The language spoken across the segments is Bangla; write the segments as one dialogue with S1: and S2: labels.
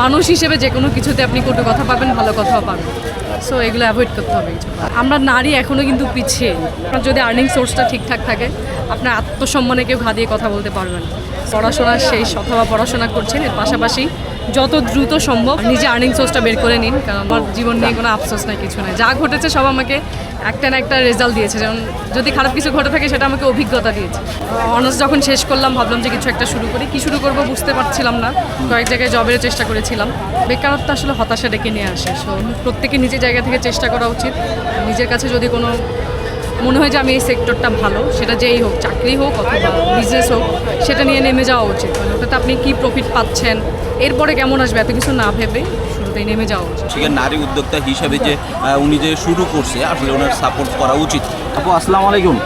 S1: মানুষ হিসেবে যে কোনো কিছুতে আপনি কটু কথা পাবেন, ভালো কথাও পাবেন। সো এগুলো অ্যাভয়েড করতে হবে আমরা নারী এখনও কিন্তু পিছিয়ে। আপনার যদি আর্নিং সোর্সটা ঠিকঠাক থাকে, আপনার আত্মসম্মানে কেউ ঘা দিয়ে কথা বলতে পারবেন। পড়াশোনা শেষ অথবা পড়াশোনা করছেন, এর পাশাপাশি যত দ্রুত সম্ভব নিজে আর্নিং সোর্সটা বের করে নিন, কারণ আমার জীবন নিয়ে কোনো আফসোস নাই, কিছু নাই। যা ঘটেছে সব আমাকে একটা না একটা রেজাল্ট দিয়েছে। যেমন যদি খারাপ কিছু ঘটে থাকে, সেটা আমাকে অভিজ্ঞতা দিয়েছে। অনার্স যখন শেষ করলাম, ভাবলাম যে কিছু একটা শুরু করি। কি শুরু করব বুঝতে পারছিলাম না। কয়েক জায়গায় জবের চেষ্টা করেছিলাম। বেকারত্ব আসলে হতাশা ডেকে নিয়ে আসে। সো প্রত্যেকে নিজের জায়গা থেকে চেষ্টা করা উচিত। নিজের কাছে যদি কোনো মনে হয় যে আমি এই সেক্টরটা ভালো সেটা যেই হোক চাকরি হোক অথবা বিজনেস হোক সেটা নিয়ে নেমে যাওয়া উচিত। মানে ওটাতে আপনি কী প্রফিট পাচ্ছেন এরপরে কেমন আসবে এত কিছু না ভেবে শুরুতেই নেমে যাওয়া উচিত।
S2: সেখানে নারী উদ্যোক্তা হিসাবে যে উনি যে শুরু করছে আসলে ওনার সাপোর্ট করা উচিত। আপু আসসালামু আলাইকুম।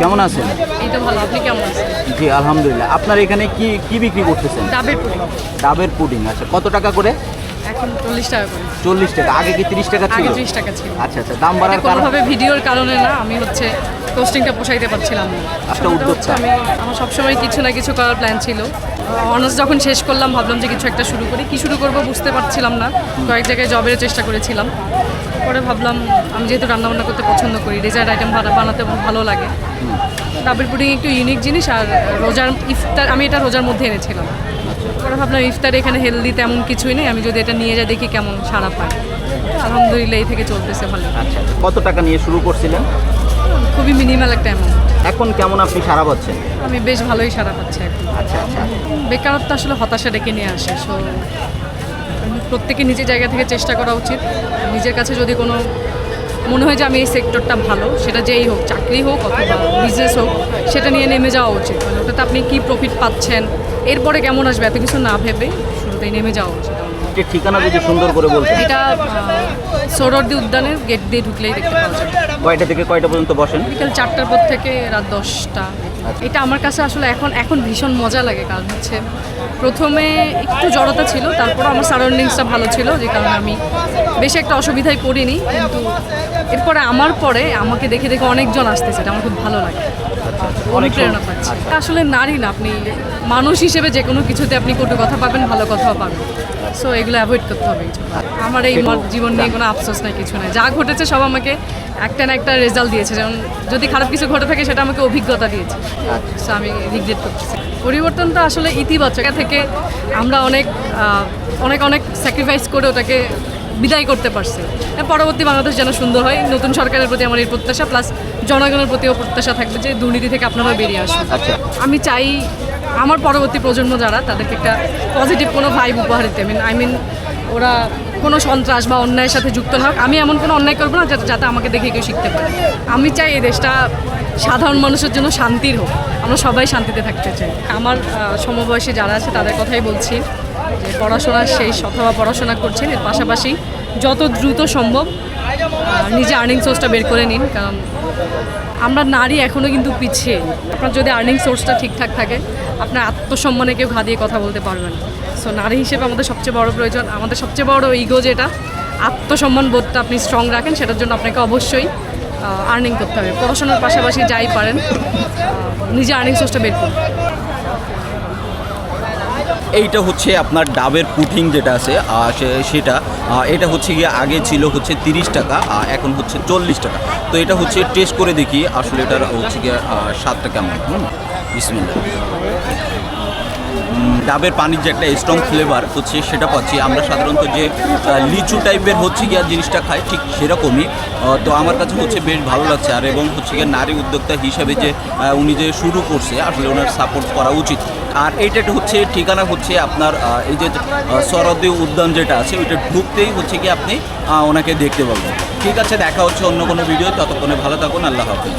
S2: কেমন আছেন?
S1: এই তো ভালো আপনি কেমন আছেন?
S2: জি আলহামদুলিল্লাহ। আপনার এখানে কি কি বিক্রি করতেছেন?
S1: ডাবের পুরি
S2: ডাবের পুডিং আচ্ছা কত টাকা করে?
S1: এখন চল্লিশ টাকা করে।
S2: চল্লিশ টাকা আগে কি তিরিশ টাকা ছিল?
S1: আগে ত্রিশ টাকা ছিল।
S2: আচ্ছা আচ্ছা দাম বাড়ার কারণ
S1: কোনোভাবে ভিডিওর কারণে না আমি হচ্ছে পোস্টিংটা পোষাইতে পারছিলাম না।
S2: একটা
S1: আসলে হচ্ছে আমি আমার সবসময় কিছু না কিছু করার প্ল্যান ছিল। অনার্স যখন শেষ করলাম ভাবলাম যে কিছু একটা শুরু করি। কি শুরু করব বুঝতে পারছিলাম না। কয়েক জায়গায় জবের চেষ্টা করেছিলাম। পরে ভাবলাম আমি যেহেতু রান্নাবান্না করতে পছন্দ করি ডেজার্ট আইটেম বানাতে ভালো লাগে। ডাবের পুডিং একটু ইউনিক জিনিস আর রোজার ইফতার আমি এটা রোজার মধ্যে এনেছিলাম। পরে ভাবলাম ইফতার এখানে হেলদি তেমন কিছুই নেই। আমি যদি এটা নিয়ে যাই দেখি কেমন সারা পাই আলহামদুলিল্লাহ এই থেকে চলতেছে ভালো।
S2: আচ্ছা কত টাকা নিয়ে শুরু করছিলেন?
S1: খুবই মিনিমাল একটা অ্যামাউন্ট
S2: এখন কেমন আপনি সারা পাচ্ছেন?
S1: আমি বেশ ভালোই সারা পাচ্ছি এখন।
S2: আচ্ছা আচ্ছা।
S1: বেকারত্ব আসলে হতাশা ডেকে নিয়ে আসে সো প্রত্যেকে নিজের জায়গা থেকে চেষ্টা করা উচিত। নিজের কাছে যদি কোনো মনে হয় যে আমি এই সেক্টরটা ভালো, সেটা যেই হোক, চাকরি হোক অথবা বিজনেস হোক, সেটা নিয়ে নেমে যাওয়া উচিত। মানে ওটাতে আপনি কী প্রফিট পাচ্ছেন, এরপরে কেমন আসবে, এত কিছু না ভেবে শুরুতেই নেমে যাওয়া উচিত
S2: যে ঠিকানা যদি সুন্দর করে বলতেন।
S1: এটা সৌরদ্দি উদ্যানের গেট দিয়ে ঢুকলেই দেখতে পাওয়া যাবে।
S2: কয়টা থেকে কয়টা পর্যন্ত বসেন?
S1: বিকেল চারটার পর থেকে রাত দশটা। এটা আমার কাছে আসলে এখন এখন ভীষণ মজা লাগে কারণ হচ্ছে প্রথমে একটু জড়তা ছিল তারপর আমার সারাউন্ডিংসটা ভালো ছিল যে কারণে আমি বেশি একটা অসুবিধায় পড়িনি কিন্তু এরপরে আমার পরে আমাকে দেখে দেখে অনেকজন আসতেছে এটা আমার খুব ভালো লাগে। অনুপ্রেরণা পাচ্ছি। আসলে নারী না আপনি মানুষ হিসেবে যে কোনো কিছুতে আপনি কটু কথা পাবেন ভালো কথাও পাবেন। সো এগুলো অ্যাভয়েড করতে হবে আমার এই জীবন নিয়ে কোনো আফসোস নাই কিছু নাই। যা ঘটেছে সব আমাকে একটা না একটা রেজাল্ট দিয়েছে। যেমন যদি খারাপ কিছু ঘটে থাকে সেটা আমাকে অভিজ্ঞতা দিয়েছে। সো আমি রিগ্রেট করতেছি। পরিবর্তন তো আসলে ইতিবাচক। থেকে আমরা অনেক অনেক অনেক স্যাক্রিফাইস করে ওটাকে বিদায় করতে পারছি। পরবর্তী বাংলাদেশ যেন সুন্দর হয় নতুন সরকারের প্রতি আমার এই প্রত্যাশা প্লাস জনগণের প্রতিও প্রত্যাশা থাকবে যে দুর্নীতি থেকে আপনারা বেরিয়ে আসুন।
S2: আচ্ছা।
S1: আমি চাই আমার পরবর্তী প্রজন্ম যারা, তাদেরকে একটা পজিটিভ কোনো ভাইব উপহার দিতে। মিন আই মিন ওরা কোনো সন্ত্রাস বা অন্যায়ের সাথে যুক্ত না হোক। আমি এমন কোনো অন্যায় করব না যাতে যাতে আমাকে দেখে কেউ শিখতে পারে। আমি চাই এই দেশটা সাধারণ মানুষের জন্য শান্তির হোক। আমরা সবাই শান্তিতে থাকতে চাই। আমার সমবয়সী যারা আছে, তাদের কথাই বলছি যে পড়াশোনা শেষ অথবা পড়াশোনা করছেন। এর পাশাপাশি যত দ্রুত সম্ভব নিজে আর্নিং সোর্সটা বের করে নিন। কারণ আমরা নারী এখনও কিন্তু পিছিয়ে। আপনার যদি আর্নিং সোর্সটা ঠিকঠাক থাকে আপনার আত্মসম্মানে কেউ ঘা দিয়ে কথা বলতে পারবেন সো নারী হিসেবে আমাদের সবচেয়ে বড় প্রয়োজন, আমাদের সবচেয়ে বড় ইগো যেটা, আত্মসম্মান বোধটা আপনি স্ট্রং রাখেন, সেটার জন্য আপনাকে অবশ্যই আর্নিং করতে হবে। পড়াশোনার পাশাপাশি যাই পারেন নিজে আর্নিং সোর্সটা বের করুন।
S2: এইটা হচ্ছে আপনার ডাবের পুটিং যেটা আছে সেটা এটা হচ্ছে গিয়ে আগে ছিল হচ্ছে তিরিশ টাকা আর এখন হচ্ছে চল্লিশ টাকা। তো এটা হচ্ছে টেস্ট করে দেখি আসলে এটার হচ্ছে গিয়ে স্বাদটা কেমন। হুম বিসমিল্লাহ। উম, ডাবের পানির যে একটা স্ট্রং ফ্লেভার হচ্ছে সেটা পাচ্ছি। আমরা সাধারণত যে লিচু টাইপের হচ্ছে গিয়া জিনিসটা খাই, ঠিক সেরকমই। তো আমার কাছে হচ্ছে বেশ ভালো লাগছে। আর এবং হচ্ছে গিয়ে নারী উদ্যোক্তা হিসাবে যে উনি যে শুরু করছে, আসলে ওনার সাপোর্ট করা উচিত। আর এইটা হচ্ছে, ঠিকানা হচ্ছে আপনার এই যে সরদী উদ্যান যেটা আছে, ওইটা ঢুকতেই হচ্ছে কি আপনি ওনাকে দেখতে পাবেন। ঠিক আছে, দেখা হচ্ছে অন্য কোনো ভিডিও ততক্ষণে ভালো থাকুন, আল্লাহ হাফিজ।